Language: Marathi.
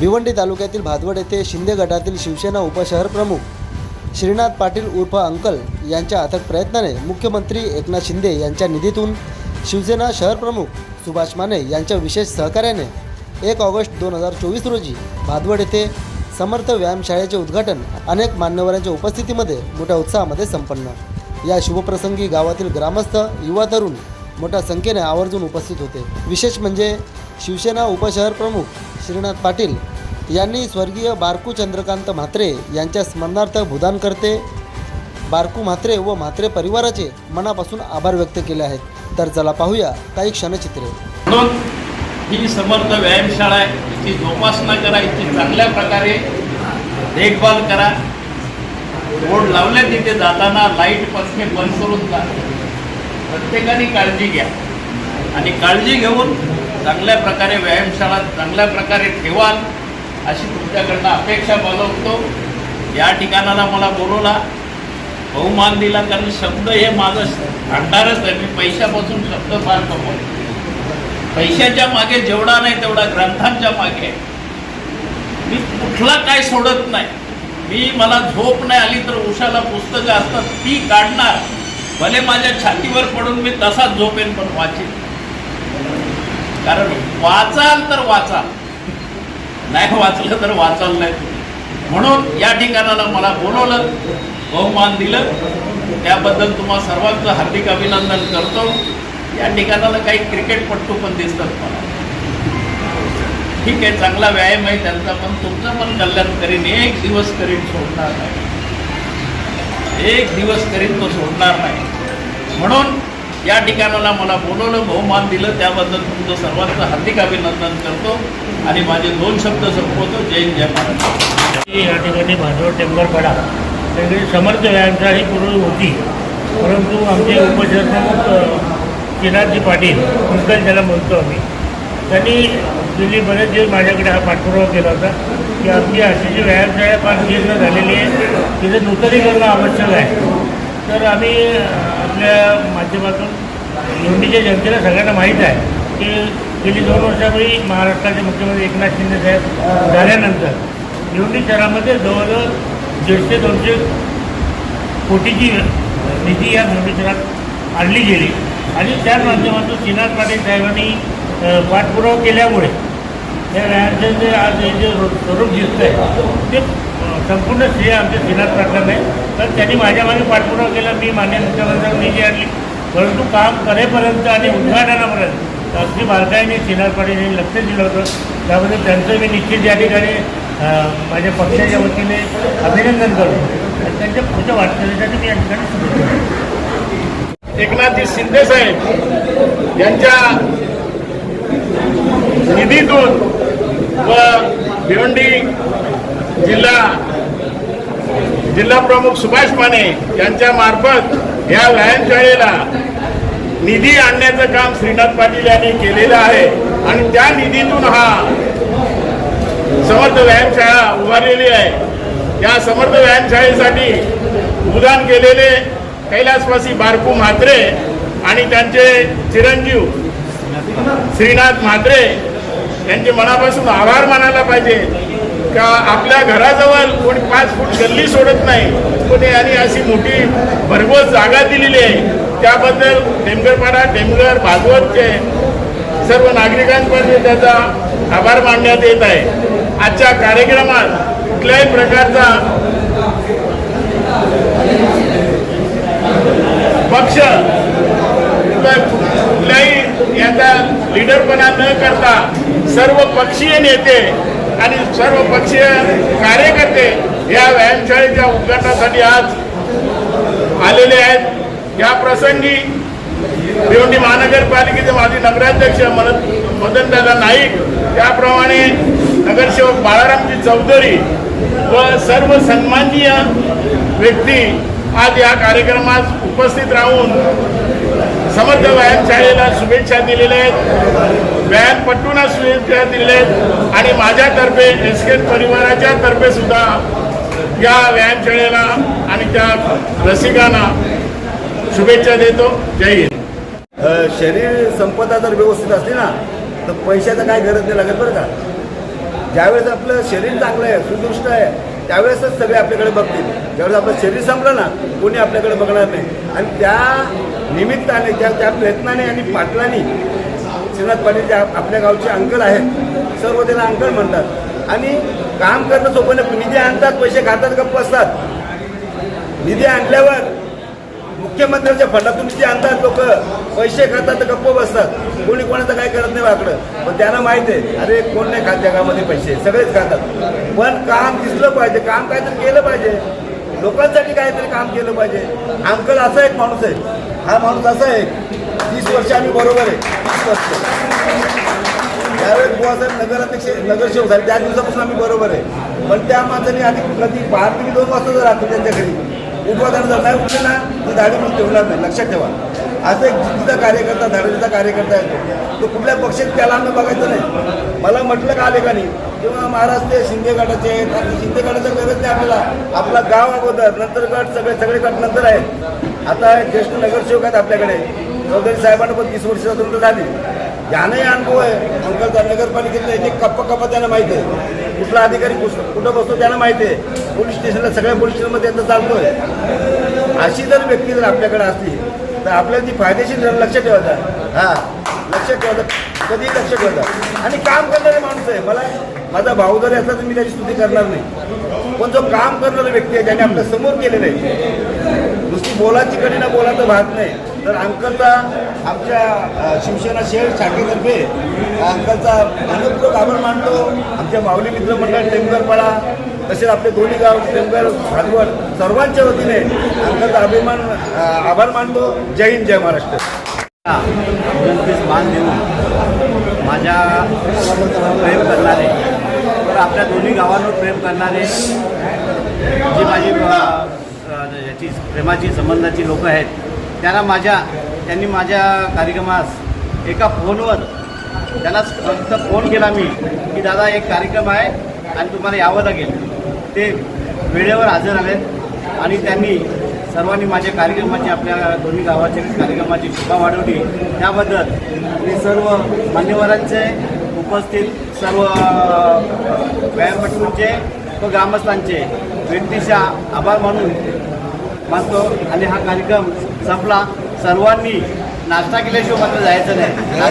भिवंडी तालुक्यातील भादवड येथे शिंदे गटातील शिवसेना उपशहर प्रमुख श्रीनाथ पाटील उर्फ अंकल यांच्या अथक प्रयत्नाने मुख्यमंत्री एकनाथ शिंदे यांच्या निधीतून शिवसेना शहर प्रमुख सुभाष माने यांच्या विशेष सहकार्याने एक ऑगस्ट दोन हजार चोवीस रोजी भादवड येथे समर्थ व्यायामशाळेचे उद्घाटन अनेक मान्यवरांच्या उपस्थितीमध्ये मोठ्या उत्साहामध्ये संपन्न. या शुभप्रसंगी गावातील ग्रामस्थ युवा तरुण मोठ्या संख्येने आवर्जून उपस्थित होते. विशेष म्हणजे शिवसेना उपशहर प्रमुख श्रीनाथ पाटील यांनी स्वर्गीय बारकू चंद्रकांत म्हात्रे यांच्या स्मरणार्थ भूदान करते बारकू म्हात्रे व म्हात्रे परिवाराचे मनापासून आभार व्यक्त केले आहेत. तर चला पाहूया काही क्षणचित्रे. म्हणून ही समर्थ व्यायामशाळा आहे. तिची जोपासना करा. इथे चांगल्या प्रकारे देखभाल करा. बोर्ड लावले तिथे जाताना लाइट पंखे बंद करून जा. प्रत्येकाने काळजी घ्या. आणि काळजी घेऊन चांगल्या प्रकारे व्यायामशाळा चांगल्या प्रकारे ठेवाल. अशी तुमच्याकडनं अपेक्षा बाळगतो या ठिकाणाला मला बोलवला. बहुमान दिला कारण शब्द हे माझं भांडारच आहे. मी पैशापासून शब्द फार कमवतो. पैशाच्या मागे जेवढा नाही तेवढा ग्रंथांच्या मागे मी कुठला काय सोडत नाही. मी मला झोप नाही आली तर उशाला पुस्तकं असतात ती काढणार. भले माझ्या छातीवर पडून मी तसाच झोपेन पण वाचेन. कारण वाचाल तर वाचाल. नाही वाचलं तर वाचाल नाही तुम्ही. म्हणून या ठिकाणाला मला बोलवलं बहुमान दिलं. त्याबद्दल तुम्हा सर्वांचं हार्दिक अभिनंदन करतो. या ठिकाणाला काही क्रिकेटपट्टू पण दिसतात मला. ठीक आहे चांगला व्यायाम आहे त्यांचा पण तुमचं पण कल्याण करीन. एक दिवस करीन सोडणार नाही. एक दिवस करीन तो सोडणार नाही. म्हणून या ठिकाणाला मला बोलवलं बहुमान दिलं. त्याबद्दल तुमचं सर्वांचं हार्दिक अभिनंदन करतो. आणि माझे दोन शब्द संपवतो. जय हिंद, जय महाराष्ट्र या ठिकाणी भाजप टेंबरपाडा त्यांनी समर्थ व्यायामशाळा ही पूर्वी होती. परंतु आमचे उपशहरप्रमुख अ, पाटील पुस्तक ज्याला म्हणतो आम्ही. त्यांनी दिल्ली बरेच दिवस माझ्याकडे हा पाठपुरावा केला होता की आमची अशी जी व्यायामशाळा फार जीर्ण झालेली आहे तिचं नूतनीकरण आवश्यक आहे. तर आम्ही आपल्या माध्यमातून लोंढीच्या जनतेला सगळ्यांना माहीत आहे की गेली दोन वर्षापूर्वी महाराष्ट्राचे मुख्यमंत्री एकनाथ शिंदे साहेब झाल्यानंतर लोंढी शहरामध्ये जवळजवळ दीडशे दोनशे कोटीची निधी या लोंढी शहरात आणली गेली. आणि त्याच माध्यमातून श्रीनाथ पाटील साहेबांनी पाठपुरावा केल्यामुळे या जे आज हे जे रो- स्वरूप दिसतं आहे ते संपूर्ण श्रेय आमच्या श्रीनाथ पाटलांना आहे. तर त्यांनी माझ्या मागे पाठपुरावा केला मी मान्य मुख्यमंत्र्यांनी निधी आणली. परंतु काम करेपर्यंत आणि उद्घाटनापर्यंत अगदी बारकाईने श्रीनाथ पाटील यांनी लक्ष दिलं होतं. त्याबद्दल त्यांचं मी निश्चित या ठिकाणी माझ्या पक्षाच्या वतीने अभिनंदन करतो आणि त्यांच्या पुढच्या वाटचालीसाठी मी या ठिकाणी शुभेच्छा एकनाथजी शिंदे साहेब यांच्या निधीतून व भिवंडी जिल्हा जिल्हा प्रमुख सुभाष माने यांच्या मार्फत या व्यायामशाळेला निधी आणण्याचं काम श्रीनाथ पाटील यांनी केलेलं आहे. आणि त्या निधीतून हा समर्थ व्यायामशाळा उभारलेली आहे. या समर्थ व्यायामशाळेसाठी उदान केलेले कैलासवासी बारकू म्हात्रे आणि त्यांचे चिरंजीव श्रीनाथ म्हात्रे त्यांचे मनापासून आभार मानायला पाहिजे. का आपल्या घराजवळ कोणी पाच फूट गल्ली सोडत नाही कोणी आणि अशी मोठी भरघोस जागा दिलेली आहे. त्याबद्दल टेमगरपाडा टेमगर भागवतचे सर्व नागरिकांमध्ये त्याचा आभार मानण्यात येत आहे. आजच्या कार्यक्रमात कुठल्याही प्रकारचा पक्ष कुठल्याही याचा लिडरपणा न करता सर्व पक्षीय नेते आणि सर्व पक्षीय कार्यकर्ते या व्यायामशाळेच्या उद्घाटनासाठी आज आलेले आहेत. या प्रसंगी भिवंडी महानगरपालिकेचे माजी नगराध्यक्ष मदन मदनदादा नाईक त्याप्रमाणे नगरसेवक बाळारामजी चौधरी व सर्व सन्माननीय व्यक्ती आज या कार्यक्रमात उपस्थित राहून समर्थ व्यायामशाळेला शुभेच्छा दिलेल्या आहेत. व्यायामपट्टूंना शुभेच्छा दिलेल्या आहेत. आणि माझ्यातर्फे एस के परिवाराच्या तर्फे सुद्धा या व्यायामशाळेला आणि त्या रसिकांना शुभेच्छा देतो. जय हिंद. शरीर संपदा जर व्यवस्थित असली ना तर पैशाचं काय गरज नाही लागत बरं का? ज्यावेळेस आपलं शरीर चांगलं आहे सुदृष्ट आहे त्यावेळेसच सगळे आपल्याकडे बघतील. ज्यावेळेस आपलं शरीर संपलं ना कोणी आपल्याकडे बघणार नाही. आणि त्या निमित्ताने त्या त्या प्रयत्नाने आणि पाटलांनी श्रीनाथ पाटील जे आपल्या गावचे अंकल आहेत. सर्व त्याला अंकल म्हणतात. आणि काम करणं सोपं नाही. निधी आणतात पैसे खातात गप्प असतात निधी आणल्यावर मुख्यमंत्र्यांच्या फंडातून जे आणतात लोक पैसे खातात तर गप्प बसतात. कोणी कोणाचं काय करत नाही वाकडं. पण त्यांना माहिती आहे अरे कोण नाही खात जगामध्ये पैसे सगळेच खातात. पण काम दिसलं पाहिजे काम काहीतरी केलं पाहिजे. लोकांसाठी काहीतरी काम केलं पाहिजे. अंकल असा एक माणूस आहे. हा माणूस असा आहे तीस वर्ष आम्ही बरोबर आहे. तीस वर्ष. त्यावेळेस बुवासाहेब नगराध्यक्ष नगरसेवक झाले त्या दिवसापासून आम्ही बरोबर आहे. पण त्या माणसाने आधी कधी बाहेर दोन वाजता जर राहतो त्यांच्या घरी उठवादाने जर नाही उठले ना तर दाढी म्हणून ठेवणार नाही. लक्षात ठेवा. असं एक जिद्दीचा कार्यकर्ता धाडीचा कार्यकर्ता येतो तो. कुठल्या पक्षात त्याला आम्ही बघायचं नाही. मला म्हटलं का आले का नाही किंवा महाराष्ट्र शिंदे गटाचे आहेत शिंदे गटाचं गरज नाही आपल्याला. आपला गाव अगोदर नंतर गट सगळे सगळे गट नंतर आहेत आता ज्येष्ठ नगरसेवक आहेत आपल्याकडे. चौधरी साहेबांना पण तीस वर्ष स्वातंत्र्य झाली. ज्यालाही अनुभव आहे. अंकलचा नगरपालिकेतला एक कप्प कप्प त्यांना माहिती आहे. कुठला अधिकारी कुठं कुठं बसतो त्यांना माहिती आहे. पोलीस स्टेशनला सगळ्या पोलीस स्टेशनमध्ये त्यांचा चालतोय. अशी जर व्यक्ती जर आपल्याकडे असली तर आपल्याला ती फायदेशीर जर लक्ष ठेवायचा. हा. लक्ष ठेवायचं. कधीही लक्ष ठेवायचं. आणि काम करणारे माणूस आहे. मला माझा भाऊ जरी असला तर मी त्याची स्तुती करणार नाही. पण जो काम करणारा व्यक्ती आहे त्याने आपल्यासमोर केलेलं आहे. नुसती बोलाची कडी ना बोलाचं भाग नाही. तर अंकलचा आमच्या शिवसेना शहर शाखेतर्फे अंकलचा मनपूर्वक आभार मानतो. आमच्या माऊली मित्र मंडळ टेमगरपाडा तसेच आपले दोन्ही गाव टेमगर भागवत सर्वांच्या वतीने अंकलचा अभिमान आभार मानतो. जय हिंद जय महाराष्ट्र. जनतेस मान देऊन माझ्या प्रेम करणारे तर आपल्या दोन्ही गावांवर प्रेम करणारे जी माझी याची प्रेमाची संबंधाची लोक आहेत त्याला माझ्या त्यांनी माझ्या कार्यक्रमास एका फोनवर त्याला फक्त फोन केला मी की दादा एक कार्यक्रम आहे आणि तुम्हाला यावं लागेल. ते वेळेवर हजर आलेत आणि त्यांनी सर्वांनी माझ्या कार्यक्रमाची आपल्या दोन्ही गावाच्या कार्यक्रमाची शोभा वाढवली. त्याबद्दल मी सर्व मान्यवरांचे उपस्थित सर्व व्यायामपटूंचे व ग्रामस्थांचे व्यक्तीचा आभार मानून मानतो. आणि हा कार्यक्रम संपला. सर्वांनी नाश्ता केल्याशिवाय मात्र जायचं नाही.